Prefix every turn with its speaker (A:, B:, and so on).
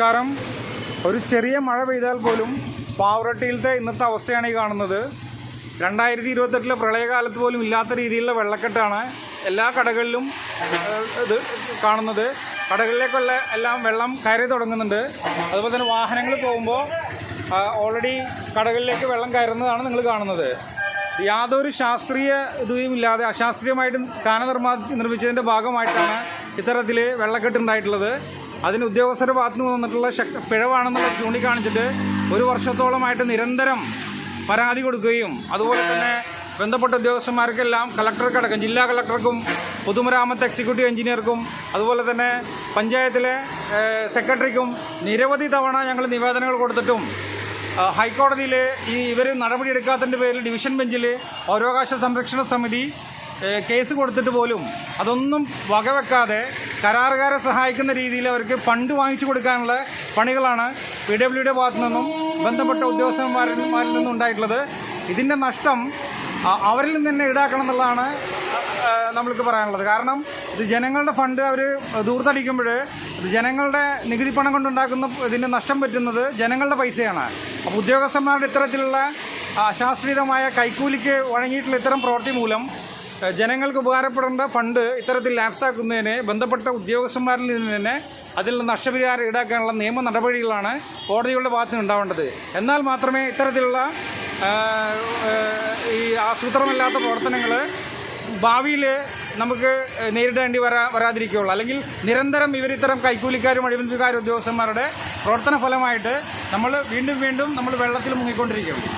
A: നമസ്കാരം. ഒരു ചെറിയ മഴ പെയ്താൽ പോലും പാവറട്ടിയിലത്തെ ഇന്നത്തെ അവസ്ഥയാണ് ഈ കാണുന്നത്. രണ്ടായിരത്തി ഇരുപത്തെട്ടിലെ പ്രളയകാലത്ത് പോലും ഇല്ലാത്ത രീതിയിലുള്ള വെള്ളക്കെട്ടാണ് എല്ലാ കടകളിലും ഇത് കാണുന്നത്. കടകളിലേക്കുള്ള എല്ലാം വെള്ളം കയറി തുടങ്ങുന്നുണ്ട്. അതുപോലെ തന്നെ വാഹനങ്ങൾ പോകുമ്പോൾ ഓൾറെഡി കടകളിലേക്ക് വെള്ളം കയറുന്നതാണ് നിങ്ങൾ കാണുന്നത്. യാതൊരു ശാസ്ത്രീയ ഇതും ഇല്ലാതെ അശാസ്ത്രീയമായിട്ട് കാന നിർമ്മാ നിർമ്മിച്ചതിന്റെ ഭാഗമായിട്ടാണ് ഇത്തരത്തിൽ വെള്ളക്കെട്ട് ഉണ്ടായിട്ടുള്ളത്. അതിന് ഉദ്യോഗസ്ഥരുടെ ഭാഗത്തു നിന്ന് വന്നിട്ടുള്ള ശക്ത പിഴവാണെന്നുള്ള ചൂണ്ടിക്കാണിച്ചിട്ട് ഒരു വർഷത്തോളമായിട്ട് നിരന്തരം പരാതി കൊടുക്കുകയും അതുപോലെ തന്നെ ബന്ധപ്പെട്ട ഉദ്യോഗസ്ഥന്മാർക്കെല്ലാം കളക്ടർക്കടക്കം ജില്ലാ കളക്ടർക്കും പൊതുമരാമത്ത് എക്സിക്യൂട്ടീവ് എഞ്ചിനീയർക്കും അതുപോലെ തന്നെ പഞ്ചായത്തിലെ സെക്രട്ടറിക്കും നിരവധി തവണ ഞങ്ങൾ നിവേദനങ്ങൾ കൊടുത്തിട്ടും ഹൈക്കോടതിയിൽ ഈ ഇവർ നടപടിയെടുക്കാത്തതിന്റെ പേരിൽ ഡിവിഷൻ ബെഞ്ചിൽ പൗരാവകാശ സംരക്ഷണ സമിതി കേസ് കൊടുത്തിട്ട് പോലും അതൊന്നും വകവെക്കാതെ കരാറുകാരെ സഹായിക്കുന്ന രീതിയിൽ അവർക്ക് ഫണ്ട് വാങ്ങിച്ചു കൊടുക്കാനുള്ള പണികളാണ് പി ഡബ്ല്യുടെ ഭാഗത്തു നിന്നും ബന്ധപ്പെട്ട ഉദ്യോഗസ്ഥന്മാരിൽ നിന്നും ഉണ്ടായിട്ടുള്ളത്. ഇതിന്റെ നഷ്ടം അവരിൽ നിന്ന് തന്നെ ഈടാക്കണം എന്നുള്ളതാണ് നമ്മൾക്ക് പറയാനുള്ളത്. കാരണം ഇത് ജനങ്ങളുടെ ഫണ്ട് അവർ ദൂർത്തടിക്കുമ്പോൾ ഇത് ജനങ്ങളുടെ നികുതി പണം കൊണ്ടുണ്ടാക്കുന്ന ഇതിന്റെ നഷ്ടം പറ്റുന്നത് ജനങ്ങളുടെ പൈസയാണ്. അപ്പോൾ ഉദ്യോഗസ്ഥന്മാരുടെ ഇത്തരത്തിലുള്ള അശാസ്ത്രീയമായ കൈക്കൂലിക്ക് വഴങ്ങിയിട്ടുള്ള ഇത്തരം പ്രവൃത്തി മൂലം ജനങ്ങൾക്ക് ഉപകാരപ്പെടേണ്ട ഫണ്ട് ഇത്തരത്തിൽ ലാപ്സാക്കുന്നതിന് ബന്ധപ്പെട്ട ഉദ്യോഗസ്ഥന്മാരിൽ നിന്ന് തന്നെ അതിൽ നിന്ന് നഷ്ടപരിഹാരം ഈടാക്കാനുള്ള നിയമ നടപടികളാണ് കോടതികളുടെ ഭാഗത്ത് ഉണ്ടാവേണ്ടത്. എന്നാൽ മാത്രമേ ഇത്തരത്തിലുള്ള ഈ ആസൂത്രമല്ലാത്ത പ്രവർത്തനങ്ങൾ ഭാവിയിൽ നമുക്ക് നേരിടേണ്ടി വരാ വരാതിരിക്കുകയുള്ളൂ. അല്ലെങ്കിൽ നിരന്തരം ഇവരിത്തരം കൈക്കൂലിക്കാരും അഴിമതിക്കാരും ഉദ്യോഗസ്ഥന്മാരുടെ പ്രവർത്തന ഫലമായിട്ട് നമ്മൾ വീണ്ടും വീണ്ടും നമ്മൾ വെള്ളത്തിൽ മുങ്ങിക്കൊണ്ടിരിക്കുകയാണ്.